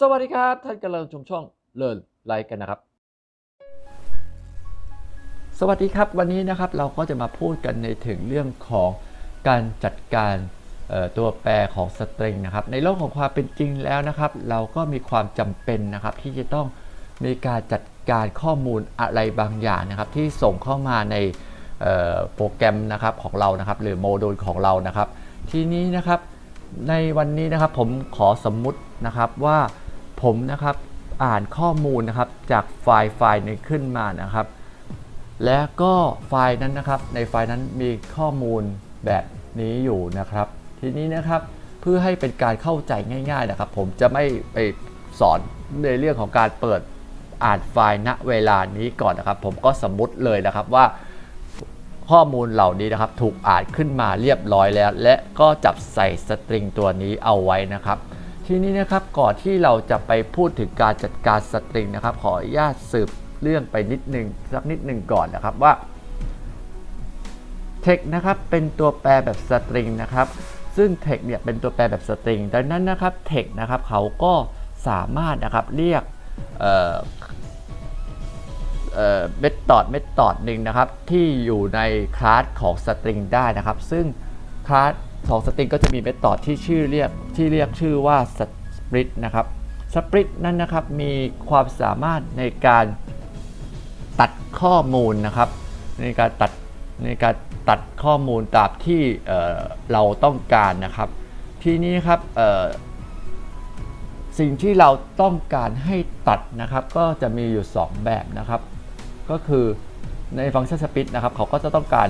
สวัสดีครับ ท่านกำลังชมช่องเลินไลค์กันนะครับ สวัสดีครับวันนี้นะครับเราก็จะมาพูดกันในถึงเรื่องของการจัดการตัวแปรของสตริงนะครับ ในโลกของความเป็นจริงแล้วนะครับ เราก็มีความจำเป็นนะครับ ที่จะต้องมีการจัดการข้อมูลอะไรบางอย่างนะครับ ที่ส่งเข้ามาในโปรแกรมนะครับของเรานะครับ หรือโมดูลของเรานะครับ ทีนี้นะครับในวันนี้นะครับผมขอสมมุตินะครับว่า ผมนะครับอ่านข้อมูลนะครับจากไฟล์ไฟล์หนึ่งขึ้นมานะครับ และก็ไฟล์นั้นนะครับ ในไฟล์นั้นมีข้อมูลแบบนี้อยู่นะครับ ทีนี้นะครับเพื่อให้เป็นการเข้าใจง่าย ๆนะครับ ผมจะไม่ไปสอนในเรื่องของการเปิดอ่านไฟล์ณเวลานี้ก่อนนะครับ ผมก็สมมติเลยนะครับว่าข้อมูลเหล่านี้นะครับ ถูกอ่านขึ้นมาเรียบร้อยแล้ว และก็จับใส่สตริงตัวนี้เอาไว้นะครับ ทีนี้นะครับก่อนที่เราจะไปพูดถึงการจัดการสตริงนะครับ ขออนุญาตสืบเรื่องไปนิดนึงสักนิดหนึ่งก่อนนะครับว่า text นะครับเป็นตัวแปรแบบสตริงนะครับ ซึ่ง text เนี่ยเป็นตัวแปรแบบสตริงดังนั้นนะครับ text นะครับเขาก็สามารถนะครับเรียกเอ่อเมธอดเมธอดหนึ่งนะครับที่อยู่ในคลาสของสตริงได้นะครับ ซึ่งคลาส ของสตริงก็จะมีเมธอดที่ชื่อเรียกที่เรียกชื่อว่า split นะครับ split นั้นนะครับมีความสามารถในการตัดข้อมูลนะครับ ในการตัดในการตัดข้อมูลตามที่เเราต้องการนะครับ ทีนี้ครับสิ่งที่เราต้องการให้ตัดนะครับ ก็จะมีอยู่ 2 แบบนะครับ ก็คือ ในฟังก์ชันสปิดนะครับเขาก็จะต้องการ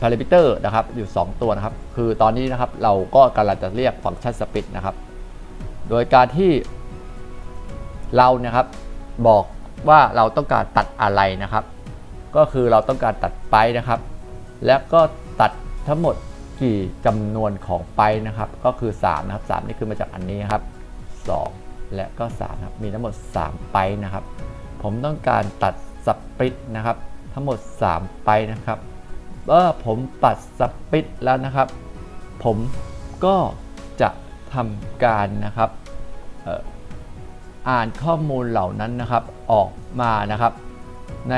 พารามิเตอร์นะครับอยู่ 2 ตัวนะครับ คือตอนนี้นะครับเราก็กำลังจะเรียกฟังก์ชันสปิดนะครับ โดยการที่เรานะครับบอกว่าเราต้องการตัดอะไรนะครับ ก็คือเราต้องการตัดไปนะครับ และก็ตัดทั้งหมดกี่จำนวนของไปนะครับ ก็คือ3นะครับ3นี่คือมาจากอันนี้ครับ 2 และก็3ครับมีทั้งหมด 3 ไปนะครับ ผมต้องการตัดสปริตนะครับ ทั้งหมด 3 ไปนะครับเมื่อผมตัดสปิตแล้วนะครับ ผมก็จะทำการนะครับอ่ออ่านข้อมูลเหล่านั้นนะครับออกมานะครับ ใน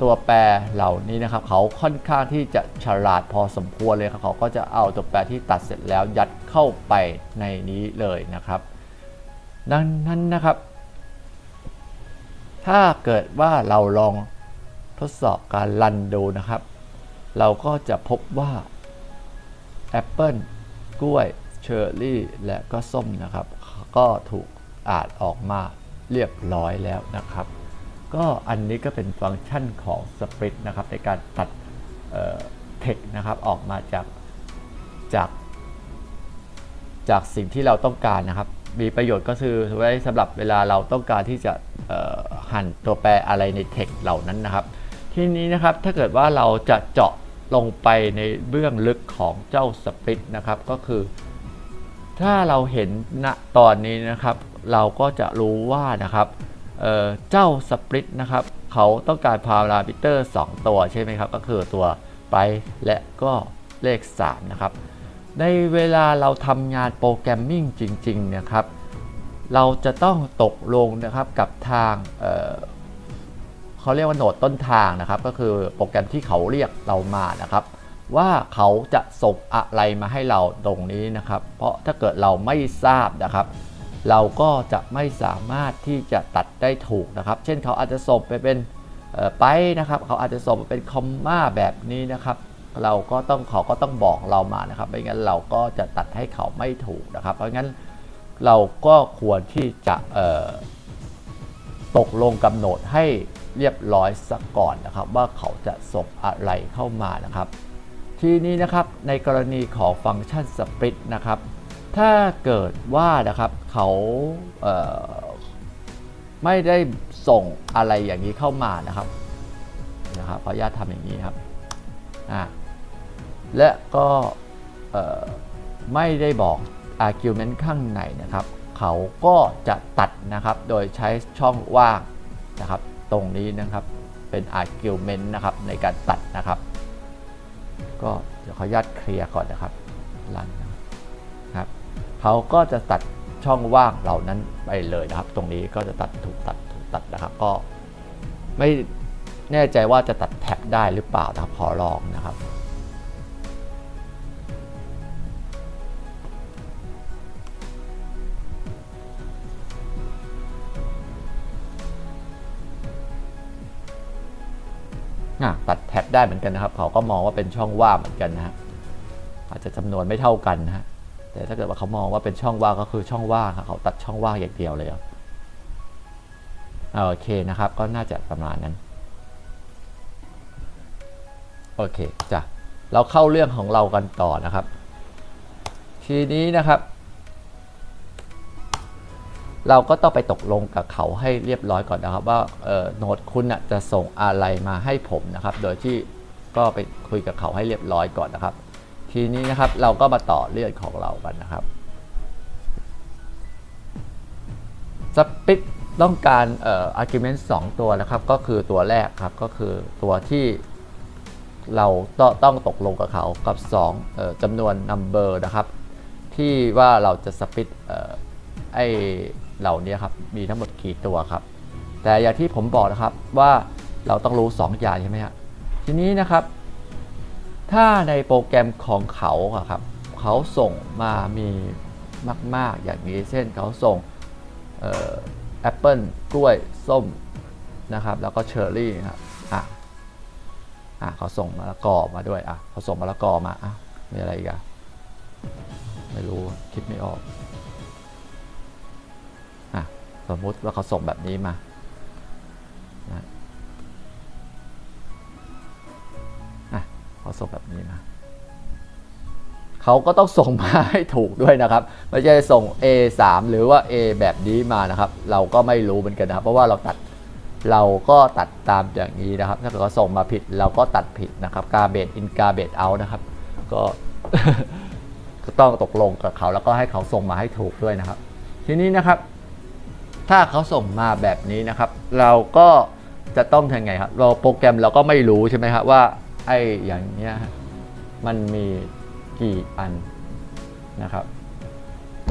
ตัวแปรเหล่านี้นะครับ เขาค่อนข้างที่จะฉลาดพอสมควรเลยครับเขาก็จะเอาตัวแปรที่ตัดเสร็จแล้วยัดเข้าไปในนี้เลยนะครับ ดังนั้นนะครับ ถ้าเกิดว่าเราลอง ทดสอบการรันดูนะครับ เราก็จะพบว่าแอปเปิลกล้วยเชอร์รี่และก็ส้มนะครับ ก็ถูกอ่านออกมาเรียบร้อยแล้วนะครับ ก็อันนี้ก็เป็นฟังก์ชันของ Split นะครับในการตัดเทคนะครับออกมาจากจากจากสิ่งที่เราต้องการนะครับ มีประโยชน์ก็คือไว้สำหรับเวลาเราต้องการที่จะหั่นตัวแปรอะไรในเทคเหล่านั้นนะครับ ทีนี้นะครับถ้าเกิดว่าเราจะเจาะลงไปในเบื้องลึกของเจ้าสปริตนะครับก็คือ ถ้าเราเห็นณตอนนี้นะครับ เราก็จะรู้ว่านะครับเเจ้าสปริตนะครับเขาต้องการพารามิเตอร์ 2 ตัวใช่ไหมครับ ก็คือตัวไปและก็เลข 3 นะครับ ในเวลาเราทำงานโปรแกรมมิ่งจริง ๆ นะครับ เราจะต้องตกลงนะครับกับทาง เขาเรียกว่าโหนดต้นทางนะครับ ก็คือโปรแกรมที่เขาเรียกเรามานะครับ ว่าเขาจะส่งอะไรมาให้เราตรงนี้นะครับ เพราะถ้าเกิดเราไม่ทราบนะครับ เราก็จะไม่สามารถที่จะตัดได้ถูกนะครับ เช่นเขาอาจจะส่งไปเป็นไปนะครับ เขาอาจจะส่งเป็นคอมมาแบบนี้นะครับ เราก็ต้องเขาก็ต้องบอกเรามานะครับ ไม่งั้นเราก็จะตัดให้เขาไม่ถูกนะครับ เพราะงั้นเราก็ควรที่จะตกลงกำหนดให้ เรียบร้อยสักก่อนนะครับ ว่าเขาจะส่งอะไรเข้ามานะครับ ทีนี้นะครับในกรณีของฟังก์ชัน split นะครับ ถ้าเกิดว่านะครับเขาเไม่ได้ส่งอะไรอย่างนี้เข้ามานะครับนะครับขออนุญาตทำอย่างนี้ครับอ่าและก็ไม่ได้บอก argument ข้างในนะครับ เขาก็จะตัดนะครับโดยใช้ช่องว่างนะครับ ตรงนี้นะครับ เป็น argument นะครับในการตัดนะครับ ก็เดี๋ยวขออนุญาตเคลียร์ก่อนนะครับรันนะครับเขาก็จะตัดช่องว่างเหล่านั้นไปเลยนะครับ ตรงนี้ก็จะตัดถูกตัดถูกตัดนะครับ ก็ไม่แน่ใจว่าจะตัดแท็บได้หรือเปล่านะครับขอลองนะครับ ตัดแท็บได้เหมือนกันนะครับ เขาก็มองว่าเป็นช่องว่างเหมือนกันนะฮะอาจจะจำนวนไม่เท่ากันนะฮะแต่ถ้าเกิดว่าเขามองว่าเป็นช่องว่างก็คือช่องว่างเขาตัดช่องว่างอย่างเดียวเลยอะอ่าโอเคนะครับ ก็น่าจะประมาณนั้นโอเคจ้ะเราเข้าเรื่องของเรากันต่อนะครับ ทีนี้นะครับ เราก็ต้องไปตกลงกับเขาให้เรียบร้อยก่อนนะครับ ว่าโน้ตคุณจะส่งอะไรมาให้ผมนะครับ โดยที่ก็ไปคุยกับเขาให้เรียบร้อยก่อนนะครับ ทีนี้นะครับเราก็มาต่อเรื่องของเรากันนะครับสปิตต้องการเอ่อ argument 2 ตัวนะครับ ก็คือตัวแรกครับก็คือตัวที่เราต้องต้องตกลงกับเขากับ2เอ่อจำนวน number นะครับ ที่ว่าเราจะสปิตเอ่อไอ เหล่านี้ครับมีทั้งหมดกี่ตัวครับ แต่อย่างที่ผมบอกนะครับว่าเราต้องรู้ 2 อย่างใช่ไหมครับทีนี้นะครับ ถ้าในโปรแกรมของเขาครับเขาส่งมามีมาก ๆ อย่างนี้เช่นเขาส่งแอปเปิลกล้วยส้มนะครับแล้วก็เชอร์รี่ครับอะอะเขาส่งมะละกอมาด้วยอะเขาส่งมะละกอมาอะมีอะไรอีกอะไม่รู้คิดไม่ออก สมมุติว่าเขาส่งแบบนี้มานะอะเขาส่งแบบนี้มาเขาก็ต้องส่งมาให้ถูกด้วยนะครับ ไม่ใช่ส่ง A3 หรือว่า A แบบนี้มานะครับ เราก็ไม่รู้เหมือนกันนะครับ เพราะว่าเราตัดเราก็ตัดตามอย่างนี้นะครับ ถ้าเกิดเขาส่งมาผิดเราก็ตัดผิดนะครับ garbage in garbage out นะครับ ก็ต้องตกลงกับเขาแล้วก็ให้เขาส่งมาให้ถูกด้วยนะครับ ทีนี้นะครับ ถ้าเขาส่งมาแบบนี้นะครับ เราก็จะต้องทำไงครับ เราโปรแกรมเราก็ไม่รู้ใช่ไหมครับว่าไอ้อย่างเนี้ยมันมีกี่อันนะครับ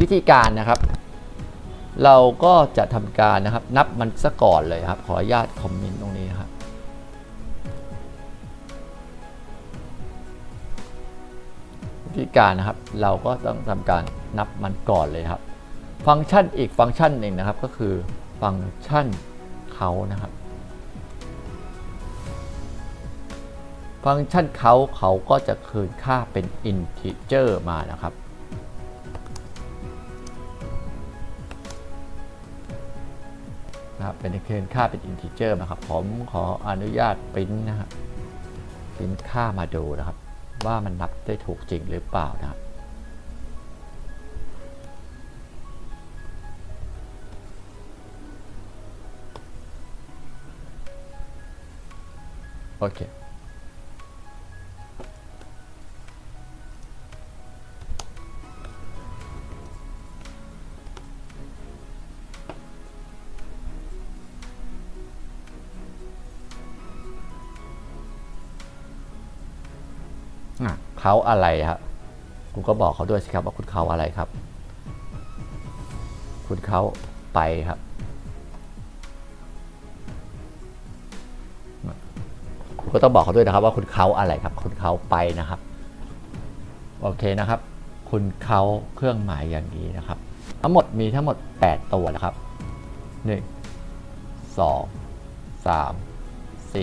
วิธีการนะครับ เราก็จะทำการนะครับ นับมันซะก่อนเลยครับ ขออนุญาตคอมเมนต์ตรงนี้นะครับวิธีการนะครับ เราก็ต้องทำการนับมันก่อนเลยครับ ฟังก์ชันอีกฟังก์ชันหนึ่งนะครับก็คือฟังก์ชันเขานะครับ ฟังก์ชันเขาเขาก็จะคืนค่าเป็น integer มานะครับ นะครับเป็นคืนค่าเป็น integer นะครับผมขออนุญาตปริ้นนะครับปริ้นค่ามาดูนะครับ ว่ามันนับได้ถูกจริงหรือเปล่านะครับ โอเคอะเขาอะไรครับคุณก็บอกเขาด้วยสิครับว่าคุณเขาอะไรครับ คุณเขาไปครับ ก็ต้องบอกเขาด้วยนะครับ ว่าคุณเขาอะไรครับ คุณเขาไปนะครับ โอเคนะครับ คุณเขาเครื่องหมายอย่างนี้นะครับ ทั้งหมดมีทั้งหมด 8 ตัวนะครับ 1 2 3 4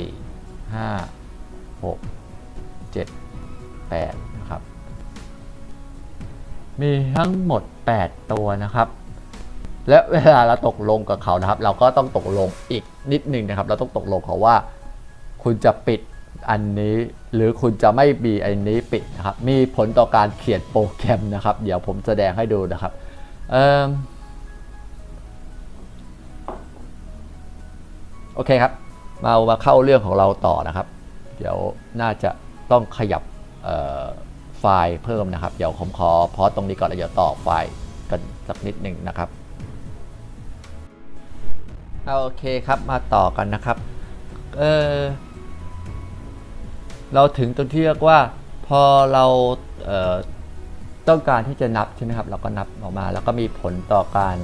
5 6 7 8 นะครับ มีทั้งหมด 8 ตัวนะครับและเวลาเราตกลงกับเขานะครับ เราก็ต้องตกลงอีกนิดนึงนะครับ เราต้องตกลงเขาว่า คุณจะปิดอันนี้ หรือคุณจะไม่มีอันนี้ปิดนะครับ มีผลต่อการเขียนโปรแกรมนะครับ เดี๋ยวผมแสดงให้ดูนะครับเอิ่มโอเคครับ มามาเข้าเรื่องของเราต่อนะครับ เดี๋ยวน่าจะต้องขยับไฟล์เพิ่มนะครับ เดี๋ยวผมขอพอตรงนี้ก่อนแล้วเดี๋ยวต่อไฟล์กันสักนิดหนึ่งนะครับโอเคครับมาต่อกันนะครับ เออ เราถึงตรงที่เรียกว่าพอเราเต้องการที่จะนับใช่ไหมครับ เราก็นับออกมา แล้วก็มีผลต่อการ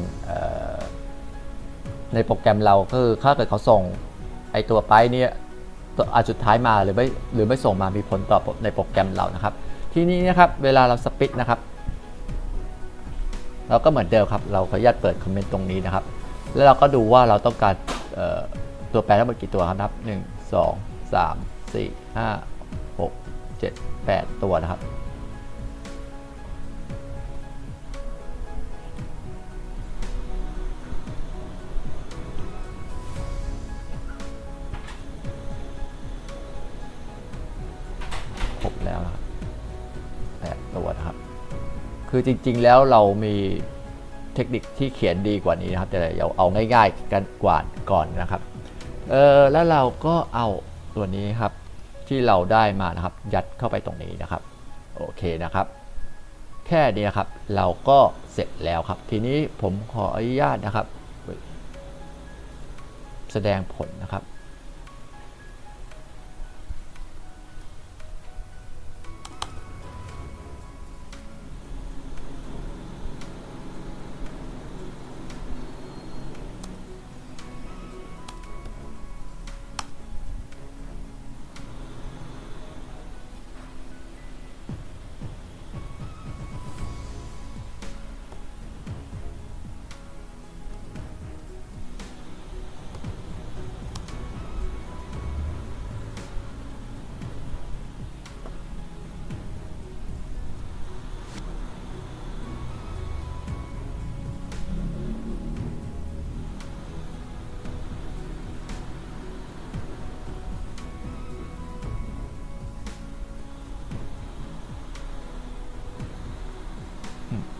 ในโปรแกรมเราก็คือถ้าเกิดเขาส่งไอตัวไปเนี่ยตัวอันสุดท้ายมาหรือไม่หรือไม่ส่งมามีผลต่อในโปรแกรมเรานะครับ ทีนี้นะครับเวลาเราสปิทนะครับเราก็เหมือนเดิมครับ เราขออนุญาตเปิดคอมเมนต์ตรงนี้นะครับ แล้วเราก็ดูว่าเราต้องการตัวแปรทั้งหมดกี่ตัวครับนับ 1 2 3 4 5 6 7 8 ตัวนะครับ ครบแล้วนะครับแปดตัวนะครับ คือจริงๆแล้วเรามีเทคนิคที่เขียนดีกว่านี้นะครับ แต่เราเอาง่ายๆกันกว่าก่อนนะครับ เออแล้วเราก็เอาตัวนี้ครับ ที่เราได้มานะครับ ยัดเข้าไปตรงนี้นะครับ โอเคนะครับ แค่นี้ครับ เราก็เสร็จแล้วครับ ทีนี้ผมขออนุญาตนะครับ แสดงผลนะครับ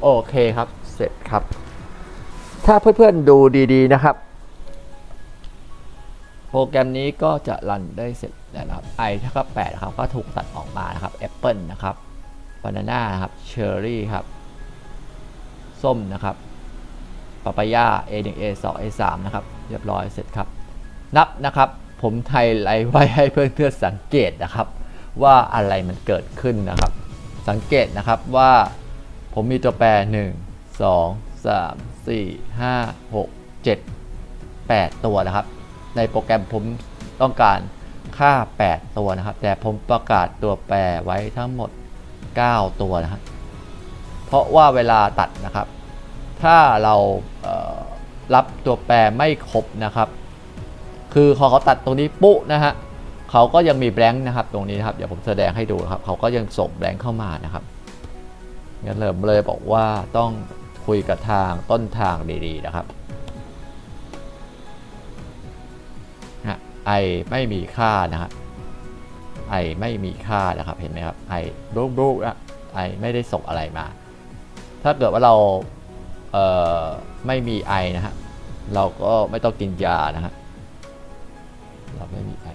โอเคครับ เสร็จครับ ถ้าเพื่อนๆดูดีๆนะครับ โปรแกรมนี้ก็จะรันได้เสร็จแล้วนะครับ i เท่ากับ8ครับ ก็ถูกตัดออกมานะครับ Apple นะครับ Banana นะครับ Cherry ครับ ส้มนะครับปาปายา A1 A2 A3 นะครับ เรียบร้อยเสร็จครับ นับนะครับ ผมไทยไลไว้ให้เพื่อนๆสังเกตนะครับ ว่าอะไรมันเกิดขึ้นนะครับ สังเกตนะครับว่า ผมมีตัวแปร 1 2 3 4 5 6 7 8 ตัวนะครับ ในโปรแกรมผมต้องการค่า 8 ตัวนะครับ แต่ผมประกาศตัวแปรไว้ทั้งหมด 9 ตัวนะครับ เพราะว่าเวลาตัดนะครับ ถ้าเราเรับตัวแปรไม่ครบนะครับ คือพอเขาตัดตรงนี้ปุ๊นะฮะเขาก็ยังมีแบงค์นะครับ ตรงนี้นะครับ เดี๋ยวผมแสดงให้ดูครับ เขาก็ยังส่งแบงค์เข้ามานะครับ งั้นเริ่มเลยบอกว่าต้องคุยกับทางต้นทางดีๆนะครับนะไอไม่มีค่านะฮะไอไม่มีค่านะครับเห็นไหมครับไอรูปรูปนะไอไม่ได้ส่งอะไรมา ถ้าเกิดว่าเราเอ่อไม่มีไอนะฮะเราก็ไม่ต้องกินยานะฮะเราไม่มีไอ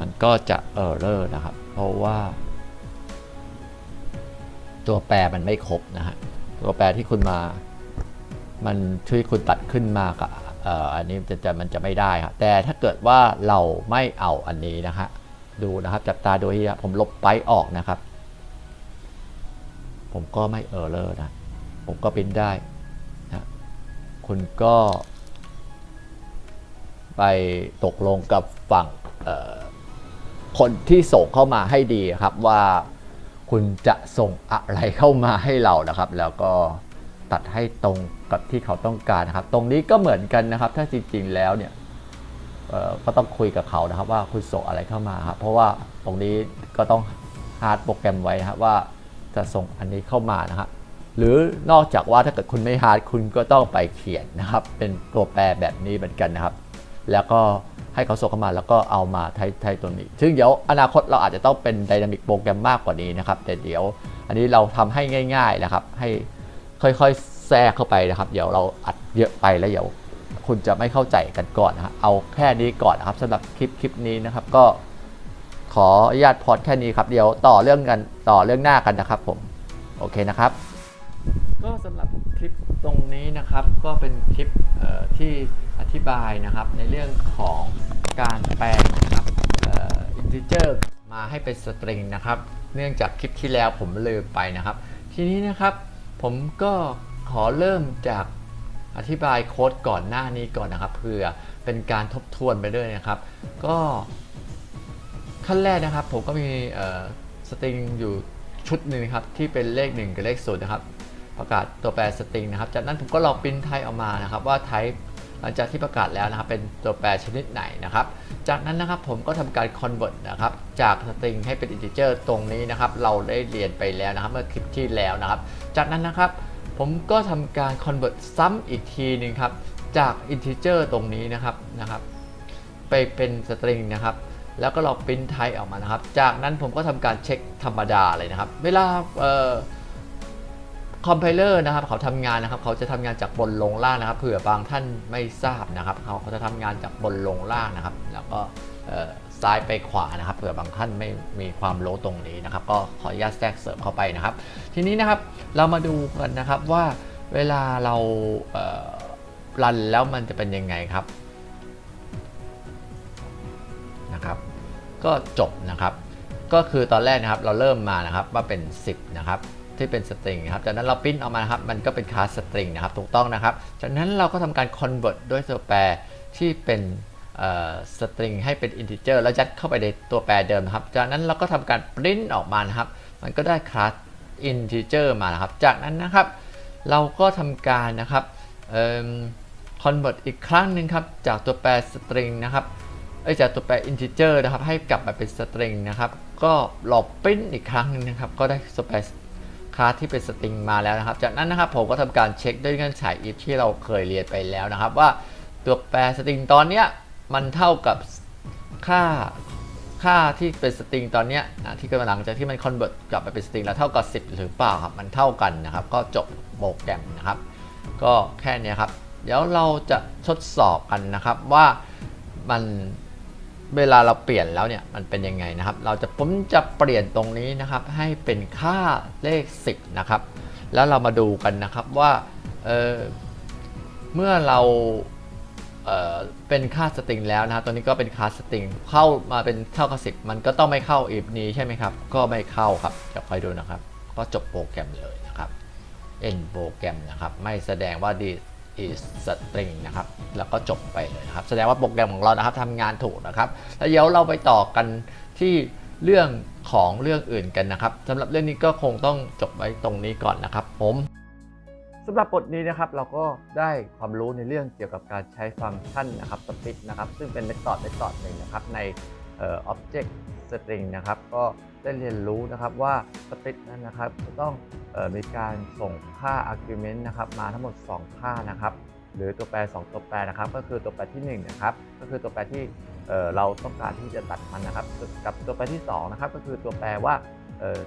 มันก็จะเออร์เลอร์นะครับ เพราะว่า ตัวแปรมันไม่ครบนะฮะตัวแปรที่คุณมา มันช่วยคุณตัดขึ้นมากับอ,อ,อันนี้จะจะมันจะไม่ได้ครับแต่ถ้าเกิดว่าเราไม่เอาอันนี้นะฮะดูนะครับจับตาโดยที่ผมลบไปออกนะครับ ผมก็ไม่เออร์เลอร์นะผมก็ปริ้นได้นะคุณก็ ไปตกลงกับฝั่งคนที่ส่งเข้ามาให้ดีครับว่า คุณจะส่งอะไรเข้ามาให้เรานะครับ แล้วก็ตัดให้ตรงกับที่เขาต้องการนะครับ ตรงนี้ก็เหมือนกันนะครับ ถ้าจริงๆแล้วเนี่ยก็ต้องคุยกับเขานะครับ ว่าคุณส่งอะไรเข้ามาครับเพราะว่าตรงนี้ก็ต้องฮาร์ดโปรแกรมไว้นะครับว่าจะส่งอันนี้เข้ามานะครับหรือนอกจากว่าถ้าเกิดคุณไม่ฮาร์ดคุณก็ต้องไปเขียนนะครับ เป็นตัวแปรแบบนี้เหมือนกันนะครับ แล้วก็ ให้เขาส่งเข้ามาแล้วก็เอามาไทยไทยตัวนี้ ซึ่งเดี๋ยวอนาคตเราอาจจะต้องเป็นไดนามิกโปรแกรมมากกว่านี้นะครับ แต่เดี๋ยวอันนี้เราทำให้ง่ายๆนะครับ ให้ค่อยๆแทรกเข้าไปนะครับ เดี๋ยวเราอัดเยอะไปแล้วเดี๋ยวคุณจะไม่เข้าใจกันก่อนนะครับเอาแค่นี้ก่อนนะครับสำหรับคลิปคลิปนี้นะครับ ก็ขออนุญาตพอดแค่นี้ครับ เดี๋ยวต่อเรื่องกันต่อเรื่องหน้ากันนะครับผม โอเคนะครับ ก็สำหรับ คลิปตรงนี้นะครับก็เป็นคลิปที่อธิบายนะครับในเรื่องของการแปลงนะครับอินทิเจอร์มาให้เป็นสตริงนะครับ เนื่องจากคลิปที่แล้วผมลืมไปนะครับ ทีนี้นะครับผมก็ขอเริ่มจากอธิบายโค้ดก่อนหน้านี้ก่อนนะครับเพื่อเป็นการทบทวนไปด้วยนะครับ ก็ขั้นแรกนะครับผมก็มีสตริงอยู่ชุดหนึ่งครับที่เป็นเลข 1 กับเลข0นะครับ ประกาศตัวแปรสตริงนะครับ จากนั้นผมก็ลองปริ้นไทออกมานะครับ ว่าไทป์หลังจากที่ประกาศแล้วนะครับ เป็นตัวแปรชนิดไหนนะครับ จากนั้นนะครับผมก็ทำการ convert นะครับ จากสตริงให้เป็น integer ตรงนี้นะครับ เราได้เรียนไปแล้วนะครับ เมื่อคลิปที่แล้วนะครับ จากนั้นนะครับผมก็ทำการ convert ซ้ำอีกทีหนึ่งครับ จาก integer ตรงนี้นะครับนะครับ ไปเป็นสตริงนะครับแล้วก็เราปริ้นไทป์ออกมานะครับ จากนั้นผมก็ทำการเช็คธรรมดาเลยนะครับ เวลาเอ่อ คอมไพเลอร์นะครับเขาทำงานนะครับเขาจะทำงานจากบนลงล่างนะครับเผื่อบางท่านไม่ทราบนะครับเขาเขาจะทำงานจากบนลงล่างนะครับ แล้วก็ซ้ายไปขวานะครับเผื่อบางท่านไม่มีความรู้ตรงนี้นะครับ ก็ขออนุญาตแทรกเสริมเข้าไปนะครับ ทีนี้นะครับเรามาดูกันนะครับว่าเวลาเราเรันแล้วมันจะเป็นยังไงครับนะครับ ก็จบนะครับ ก็คือตอนแรกนะครับเราเริ่มมานะครับว่าเป็น 10 นะครับ ที่เป็นสตริงนะครับจากนั้นเราปริ้นออกมานะครับมันก็เป็นคลาสสตริงนะครับถูกต้องนะครับ จากนั้นเราก็ทำการ convert ด้วยตัวแปรที่เป็นสตริงให้เป็น integer แล้วยัดเข้าไปในตัวแปรเดิมนะครับ จากนั้นเราก็ทำการปริ้นออกมานะครับ มันก็ได้คลาส integer มานะครับ จากนั้นนะครับ เราก็ทำการนะครับเอิ่ม convert อีกครั้งหนึ่งครับ จากตัวแปรสตริงนะครับเอ้จากตัวแปร integer นะครับ ให้กลับมาเป็นสตริงนะครับ ก็ลองปริ้นอีกครั้งหนึงนะครับ ก็ได้ตัวแปร คลาสที่เป็นสตริงมาแล้วนะครับ จากนั้นนะครับผมก็ทำการเช็คด้วยเงื่อนไข if ที่เราเคยเรียนไปแล้วนะครับ ว่าตัวแปรสตริงตอนเนี้ยมันเท่ากับค่าค่าที่เป็นสตริงตอนเนี้ยนะที่กำลังจากที่มัน convert กลับไปเป็นสตริงแล้วเท่ากับ 10 หรือเปล่าครับมันเท่ากันนะครับ ก็จบโปรแกรมนะครับ ก็แค่นี้ครับ เดี๋ยวเราจะทดสอบกันนะครับว่ามัน เวลาเราเปลี่ยนแล้วเนี่ยมันเป็นยังไงนะครับ เราจะผมจะเปลี่ยนตรงนี้นะครับ ให้เป็นค่าเลข 10 นะครับ แล้วเรามาดูกันนะครับว่าเเมื่อเราเเป็นค่าสตริงแล้วนะตัวนี้ก็เป็นค่าสตริงเข้ามาเป็นเท่ากับ10มันก็ต้องไม่เข้าอีฟนี้ใช่ไหมครับ ก็ไม่เข้าครับจะคอยดูนะครับ ก็จบโปรแกรมเลยนะครับ end โปรแกรมนะครับ ไม่แสดงว่า this is string นะครับ แล้วก็จบไปเลยนะครับ แสดงว่าโปรแกรมของเรานะครับทำงานถูกนะครับ แล้วเดี๋ยวเราไปต่อกันที่เรื่องของเรื่องอื่นกันนะครับสำหรับเรื่องนี้ก็คงต้องจบไว้ตรงนี้ก่อนนะครับ ผมสำหรับบทนี้นะครับเราก็ได้ความรู้ในเรื่องเกี่ยวกับการใช้ฟังก์ชันนะครับสปิทนะครับ ซึ่งเป็นเมธอดเมธอดหนึ่งนะครับในเอ่อ object string นะครับ ก็ได้เรียนรู้นะครับว่าสปิทนั้นนะครับจะต้องออมีการส่งค่า argument นะครับมาทั้งหมด 2 ค่านะครับหรือตัวแปร 2 ตัวแปรนะครับ ก็คือตัวแปรที่ 1 นะครับ ก็คือตัวแปรที่เเราต้องการที่จะตัดมันนะครับ กับตัวแปรที่2นะครับก็คือตัวแปรว่า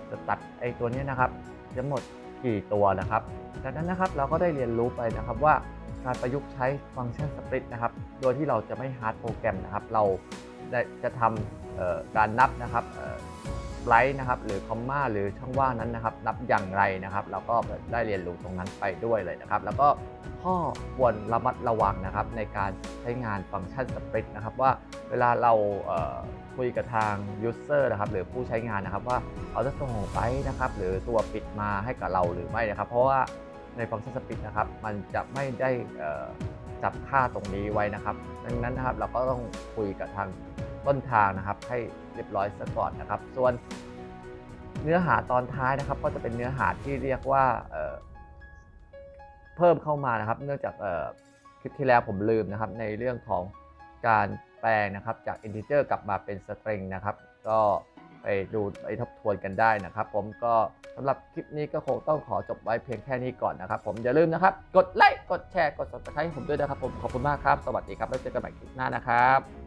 จะตัดไอ้ตัวนี้นะครับทั้งหมดกี่ตัวนะครับจากนั้นนะครับเราก็ได้เรียนรู้ไปนะครับว่าการประยุกต์ใช้ฟังก์ชันสปริตนะครับ โดยที่เราจะไม่ฮาร์ดโปรแกรมนะครับ เราจะทำการนับนะครับ ไลท์นะครับหรือคอมมาหรือช่องว่างนั้นนะครับ นับอย่างไรนะครับ เราก็ได้เรียนรู้ตรงนั้นไปด้วยเลยนะครับ แล้วก็ข้อควรระมัดระวังนะครับ ในการใช้งานฟังก์ชันสปริตนะครับ ว่าเวลาเราเคุยกับทาง user นะครับหรือผู้ใช้งานนะครับว่าเขาจะส่งไปนะครับหรือตัวปิดมาให้กับเราหรือไม่นะครับ เพราะว่าในฟังก์ชันสปิดนะครับ มันจะไม่ได้จับค่าตรงนี้ไว้นะครับ ดังนั้นนะครับเราก็ต้องคุยกับทาง ต้นทางนะครับ ให้เรียบร้อยซะก่อนนะครับ ส่วนเนื้อหาตอนท้ายนะครับ ก็จะเป็นเนื้อหาที่เรียกว่าเเพิ่มเข้ามานะครับ เนื่องจากคลิปที่แล้วผมลืมนะครับ ในเรื่องของการแปลงนะครับ จาก integer กลับมาเป็น string นะครับ ก็ไปดูไปทบทวนกันได้นะครับ ผมก็สำหรับคลิปนี้ก็คงต้องขอจบไว้เพียงแค่นี้ก่อนนะครับ ผมอย่าลืมนะครับ กดไลค์กดแชร์กด subscribe ให้ผมด้วยนะครับ ผมขอบคุณมากครับ สวัสดีครับแล้วเจอกันใหม่คลิปหน้านะครับ